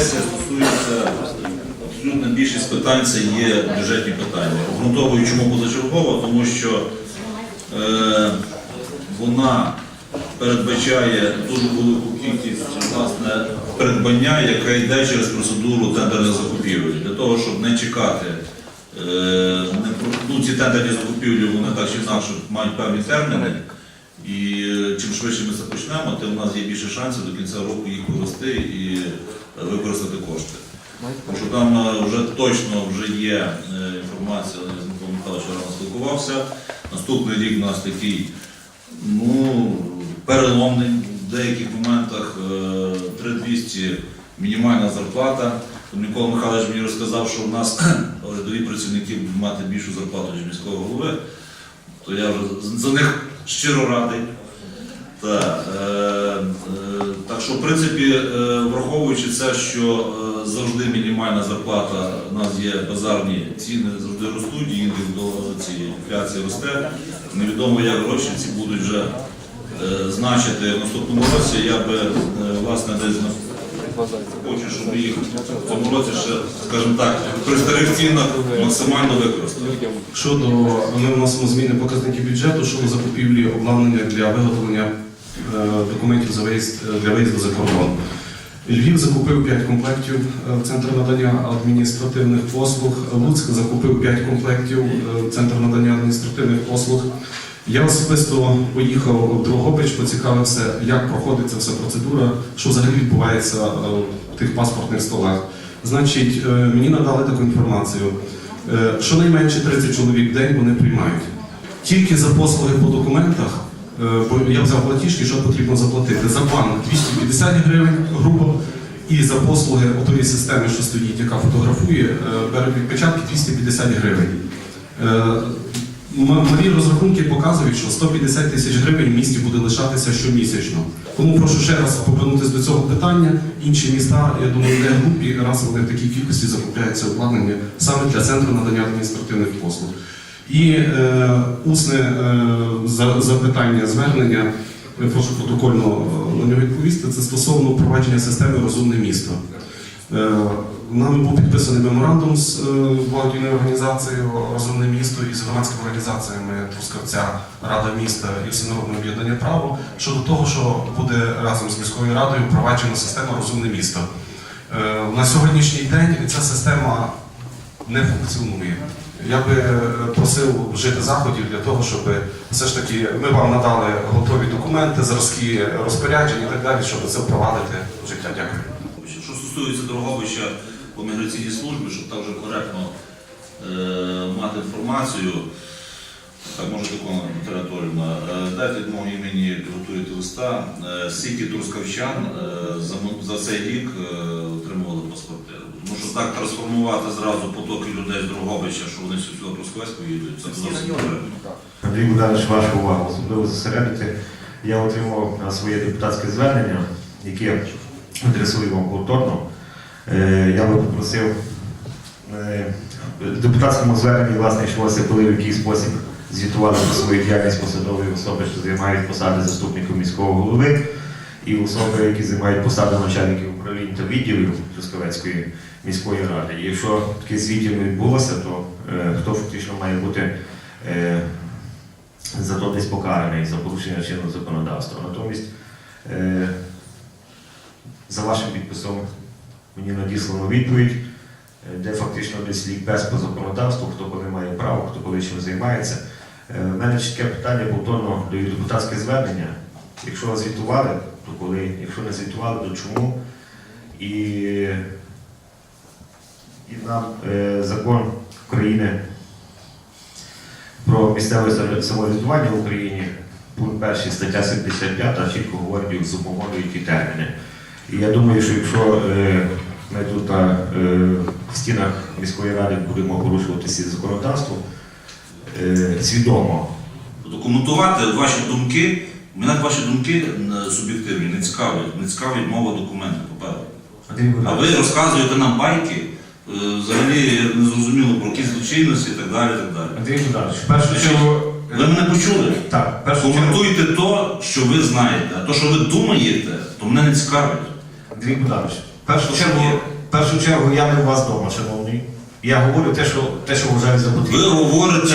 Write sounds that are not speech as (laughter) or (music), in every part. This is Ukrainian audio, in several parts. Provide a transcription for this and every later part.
сесія стосується абсолютно більшість питань це є бюджетні питання. Обґрунтовую, чому позачергова, тому що е, вона передбачає дуже велику кількість власне придбання, яке йде через процедуру тендерних закупівель. Для того, щоб не чекати. е, не ну, ці тендерні закупівлі вони так чи інакше мають певні терміни. І е, чим швидше ми це почнемо, тим у нас є більше шансів до кінця року їх провести і використати кошти. Тому що там е, вже точно вже є е, інформація, я з Миколою Михайловичем рано спілкувався. Наступний рік у нас такий ну, переломний в деяких моментах е, 3200 мінімальна зарплата. Микола Михайлович мені розказав, що у нас (clears throat) рядові працівники будуть мати більшу зарплату, ніж міського голови. То я вже за них щиро радий. Так, е, е, що, в принципі, е, враховуючи це, що е, завжди мінімальна зарплата, у нас є базарні ціни, завжди ростуть, до цієї інфляції росте. Невідомо, як гроші ці будуть вже е, значити в наступному році. Я би власне десь хочу, щоб їх в цьому році ще, скажімо так, при старих цінах максимально використати. Щодо ми вносимо зміни показників бюджету щодо закупівлі обладнання для виготовлення документів за виїзд е, для виїзду за кордон. Львів закупив 5 комплектів е, в центр надання адміністративних послуг. Луцьк закупив 5 комплектів е, в центр надання адміністративних послуг. Я особисто поїхав в Дрогобич, поцікавився, як проходить ця вся процедура, що взагалі відбувається е, в тих паспортних столах. Значить, е, мені надали таку інформацію. Е, Щонайменше 30 чоловік в день вони приймають. Тільки за послуги по документах, е, бо я взяв платіжки, що потрібно заплатити. За банк 250 гривень грубо, і за послуги отої системи, що стоїть, яка фотографує, е, бере відпечатки 250 гривень. Е, Мої розрахунки показують, що 150 тисяч гривень в місті буде лишатися щомісячно. Тому прошу ще раз повернутися до цього питання. Інші міста, я думаю, не глупі, раз вони в такій кількості закупляються обладнання саме для центру надання адміністративних послуг. І е, усне е, запитання, звернення, я прошу протокольно е, на нього відповісти, це стосовно впровадження системи розумне місто. Е, Нами був підписаний меморандум з е, благодійною організацією Розумне місто і з громадськими організаціями Трускавця, Рада міста і Всенародне об'єднання право щодо того, що буде разом з міською радою впроваджена система Розумне місто. Е, На сьогоднішній день ця система не функціонує. Я би е, просив вжити заходів для того, щоб все ж таки ми вам надали готові документи, зразки розпоряджень і так далі, щоб це впровадити в життя. Дякую. Що стосується Дрогобича по міграційній службі, щоб так вже коректно е, мати інформацію, так може територіально, е, дайте мого імені підготуєте листа. Е, Скільки трускавчан е, за, за цей рік е, отримували паспорти. Тому що так трансформувати зразу потоки людей з Дрогобича, що вони сюди в Трускавець поїдуть, це зовсім неправильно. Андрій Богданович, вашу увагу особливо зосередити. Я отримав своє депутатське звернення, яке адресую вам повторно. Е, Я би попросив е, в депутатському зверненні, власне, йшлося, коли в який спосіб звітували про свою діяльність посадової особи, що займають посади заступника міського голови, і особи, які займають посади начальників управлінь та відділів Трускавецької міської ради. І якщо таке звітів не відбулося, то е, хто фактично має бути е, зато десь покараний за порушення чинного законодавства. Натомість, е, за вашим підписом мені надіслано відповідь, е, де фактично десь лікбез по законодавству, хто коли має право, хто коли чим займається. Е, У мене чітке питання повторно до депутатське звернення. Якщо звітували, то коли, якщо не звітували, то чому? І, і нам е, закон України про місцеве самовря- самоврядування в Україні, пункт 1 стаття 75 чітко говорить з допомогою ті терміни. І я думаю, що якщо е, ми тут е, в стінах міської ради будемо порушувати ці законодавство е, свідомо, Документувати ваші думки, мене ваші думки е, суб'єктивні, не цікавлять, не цікавить мова документу. Андрій А ви розказуєте нам байки, е, взагалі не зрозуміло про якісь злочинності і так далі. і так далі. Андрій Богданович, першу чергу, Ви мене почули? так, першу чергу, Коментуйте то, що ви знаєте, а то, що ви думаєте, то мене не цікавить. Андрій Богданович, першу чергу, першу чергу я не у вас вдома, шановний. Я говорю те, що, те, що вважаю за Ви говорите, Чи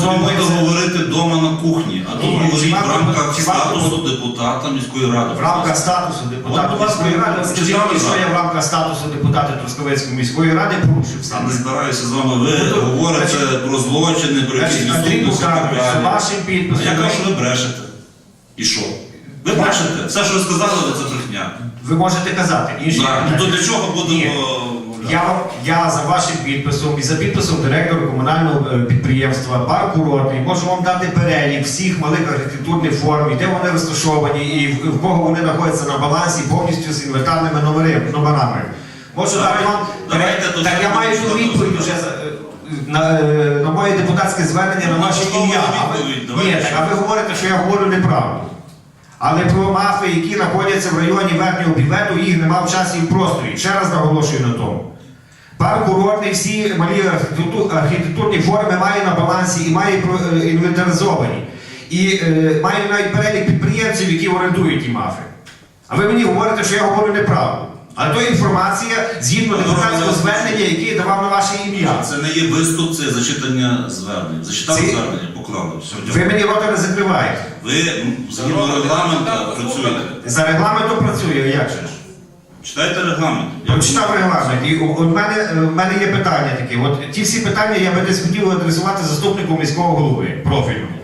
собі говорити вдома на кухні, а тут Ні, чи в рамках чи статусу депутата міської ради. В рамках статусу депутата От, будь ласка, міської ради, скажіть що я в рамках статусу депутата Трускавецької міської ради порушив Я не збираюся з вами. Ви Ну, то- говорите значить- про злочини, про якісь Значить, Андрій відсутності. і так Бухарович, далі. вашим А підписом. я кажу, що ви брешете. І що? Ви брешете. Все, що ви сказали, це брехня. Ви можете казати. Інші Так, ну то для чого Ні. будемо... Я, я за вашим підписом і за підписом директора комунального е, підприємства Бар Курортний можу вам дати перелік всіх малих архітектурних форм, де вони розташовані, і в, в кого вони знаходяться на балансі повністю з інвентарними номерами. Можу дати вам перелік. Так я маю ту відповідь вже за- е, на, е, на моє депутатське звернення на ваше ім'я. А ви- Ні, так, а ви говорите, що я говорю неправду. Але про мафи, які знаходяться в районі верхнього бювету, їх нема в часі і в просторі. Ще раз наголошую на тому. Парк курортний всі малі архітектурні форми має на балансі і має е, інвентаризовані. І е, має навіть перелік підприємців, які орендують ті мафи. А ви мені говорите, що я говорю неправду. Але то інформація згідно Ну, депутатського звернення, яке я давав на ваше ім'я. Це не є виступ, це зачитання звернень. Зачитали Це- звернення, поклали. Все, Ви мені рота не закриваєте. Ви згідно регламенту працюєте. За регламентом працює, як же ж? Читайте регламент. Я Прочитав регламент, і у, мене, е, в мене є питання такі. От ті всі питання я би десь хотів адресувати заступнику міського голови профільному.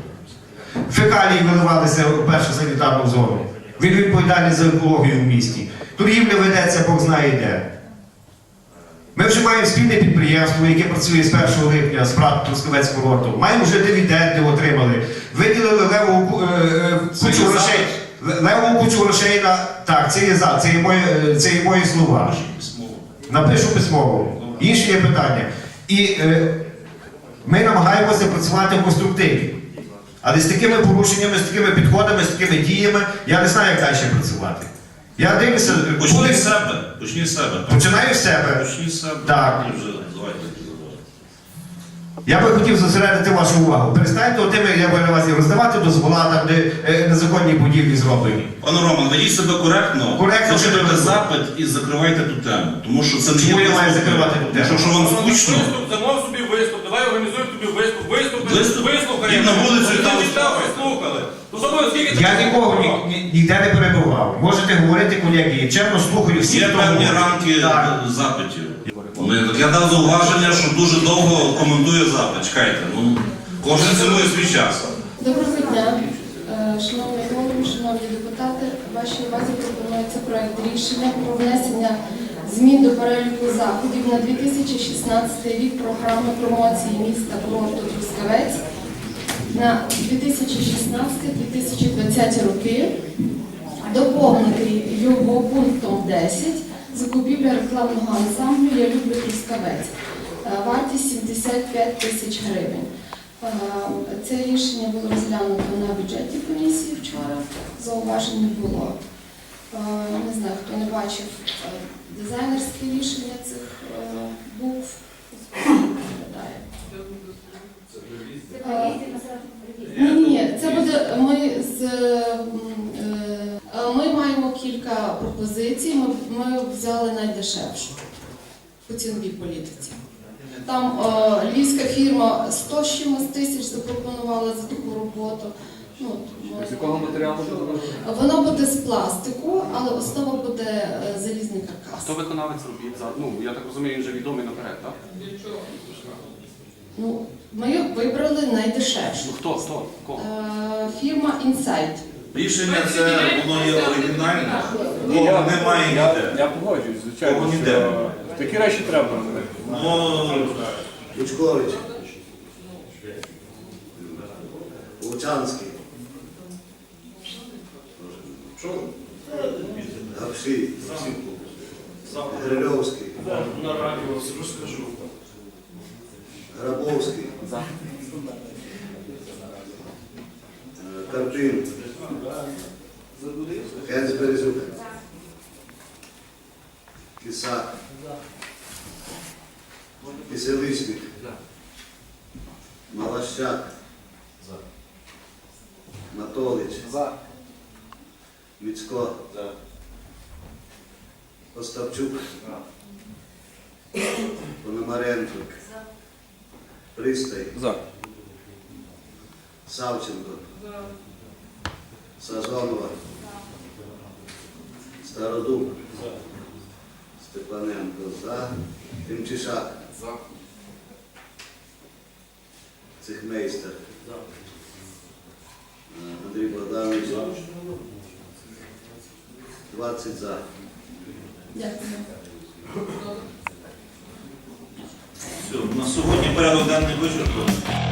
Фекалії виливалися в першу санітарну зону. Він відповідальний за екологію в місті. Торгівля ведеться, Бог знає де. Ми вже маємо спільне підприємство, яке працює з 1 липня з ПРАТ Трускавецького рорту. Маємо вже дивіденди отримали. Виділили левову ку- е, е, кучу грошей. Левову кучу грошей на. Так, це є за, це є мої, е, це є мої слова. Напишу письмово. Інші є питання. І е, ми намагаємося працювати в конструктиві. Але з такими порушеннями, з такими підходами, з такими діями, я не знаю, як далі працювати. Я дивлюся, буде- з себе. Почніть з себе. починаю з себе. Почніть з себе. Так. Вже. Я би хотів зосередити вашу увагу. Перестаньте отими, я би на вас і роздавати дозвола, там, де е, незаконні будівлі зроблені. Пане Роман, ведіть себе коректно, Коректно зачитуйте себе запит і закривайте ту тему. Тому що це не Чому є я маю виступ. закривати ту тему? Тому що вам скучно. Виступ, замов собі виступ, давай організуємо тобі виступ, виступ, Виступ? вислухаємо. Їдь на вулицю і там. Ну забув, скільки ти Я нікого ні, ні- ніде не перебував. Можете говорити, колеги, я чемно слухаю всіх. Є хто певні говорить. рамки Так. запитів. Я дав зауваження, що дуже довго коментує запит. Чекайте, ну кожен цінує свій час. Доброго дня, Е, шановні голови, шановні депутати. Вашій увазі пропонується проект рішення про внесення змін до переліку заходів на 2016 рік програми промоції міста курорту Трускавець на 2016-2020 роки. Доповнити його пунктом 10 закупівля рекламного ансамблю Я люблю Трускавець. Е, Вартість 75 тисяч гривень. Е, Це рішення було розглянуто на бюджетній комісії вчора. Зауважень не було. Е, Не знаю, хто не бачив дизайнерське рішення цих букв. Ні, ні, це буде ми з ми маємо кілька пропозицій. Ми, ми взяли найдешевшу по ціновій політиці. Там е, львівська фірма 100 з чимось тисяч запропонувала за таку роботу. Ну, от, З якого матеріалу буде? Воно буде з пластику, але основа буде е, залізний каркас. Хто виконавець робіт? За- Ну, я так розумію, він вже відомий наперед, так? Ну, ми вибрали найдешевшу. Ну хто, хто? Кого? Е, Фірма Insight. Рішення це воно є оригінальне. Кого немає ніде. Я погоджуюсь, звичайно. Кого що ніде. Такі речі треба. Ну, Лучкович. Лучанський. Гапший. Грильовський. Грабовський. За. Березюк. Кисак. Киселичник. Малащак. Матолич. За. Міцко. Остапчук. Пономаренко. Пристай. За. Савченко. Сазонова. Стародуб. Степаненко за. Тимчишак. За. Цихмейстер. Е, Андрій Богданович. 20 за. Дякую. Все, на сьогодні порядок денний вичерпаний.